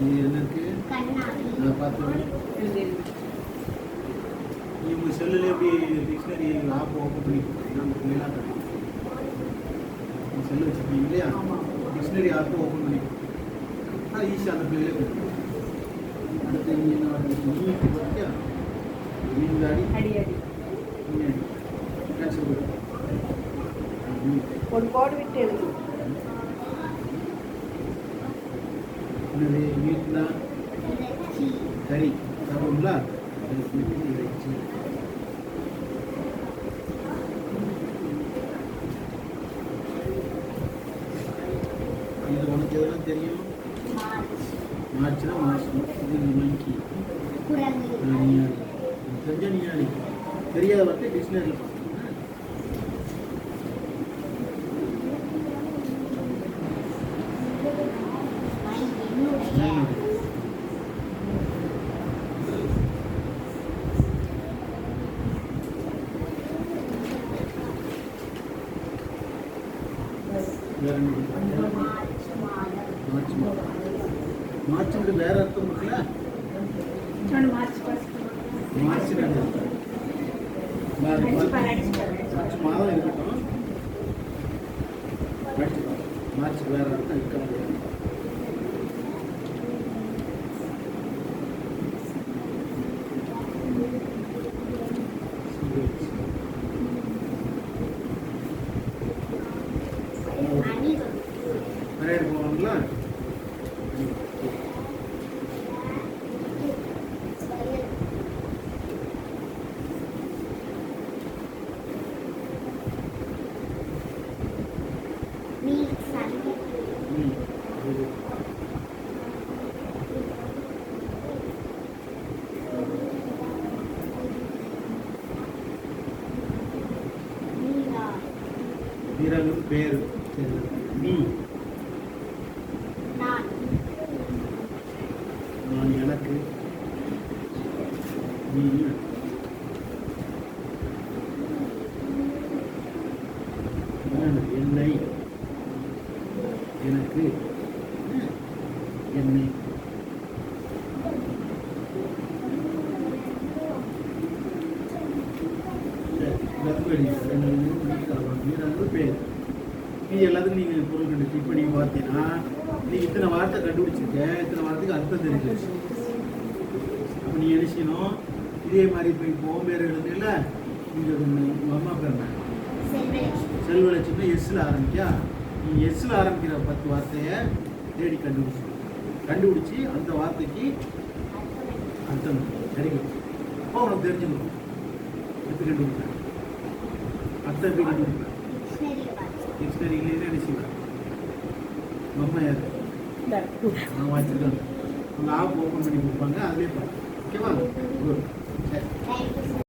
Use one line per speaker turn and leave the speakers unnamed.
இது என்ன இருக்கு
கண்ணாடி.
அதை பார்த்து நீ உங்கள் செல்லில் எப்படி டிக்ஷனரி ஆப் ஓப்பன் பண்ணி பிள்ளைலாம் உங்கள் செல்லு வச்சுருக்கீங்க இல்லையா? டிக்ஷனரி ஆப் ஓப்பன் பண்ணி ஈஸியாக அந்த பிள்ளைகளே கொடுக்கும் அடுத்து நீ என்ன நீட்டு பார்த்தியா
ஒரு கோடு விட்டு எழுது.
இறைச்சி
கறி சாப்பிடுங்களா இறைச்சி இது உனக்கு எதெல்லாம் தெரியும்?
மார்ச்
மார்ச்னா மாசம் இது மங்கி
குரங்கு
நீயாடி தெரிஞ்சா நீயாடி தெரியாத வார்த்தை டிக்ஷனரியில்
மை என்னுடைய
வேற என்ன
மார்ச் மாதம்
மார்ச் மாதம் இருக்கட்டும் மார்ச் வேற இருக்க முடியாது
அணிவகுப்பு மீன் சந்திப்பு
பேர் நீ
நான்
நான் எனக்கு நீ என்னை எனக்கு என்னை இது எல்லாத்துக்கும் நீங்கள் பொருள் கண்டு கிளிக் பண்ணி பார்த்தீங்கன்னா நீ இத்தனை வார்த்தை கண்டுபிடிச்சிருக்க இத்தனை வார்த்தைக்கு அர்த்தம் தெரிஞ்சிருச்சு அப்போ நீ என்ன செய்யணும்? இதே மாதிரி இப்போ இப்போ உன் பேர் எழுதுல இங்கே உங்கள் அம்மா பேர்
செல்வலட்சுமி
எஸ்ஸில் ஆரம்பிக்கா நீ எஸ்ஸில் ஆரம்பிக்கிற பத்து வார்த்தையை தேடி கண்டுபிடிச்சு. கண்டுபிடிச்சி அந்த வார்த்தைக்கு அர்த்தம் கிடைக்கும். அப்போ உனக்கு தெரிஞ்சுக்கணும் எப்படி கண்டுபிடிப்பேன்? அர்த்தம் எப்படி கண்டுபிடிப்பேன்?
டிக்ஷனரியை
என்ன செய்வேன் உங்க யார்? நான் வச்சுருக்கேன் உங்கள் ஆப் ஓப்பன் பண்ணி கொடுப்பாங்க அதிலே பார்த்து ஓகேவா குட் சரி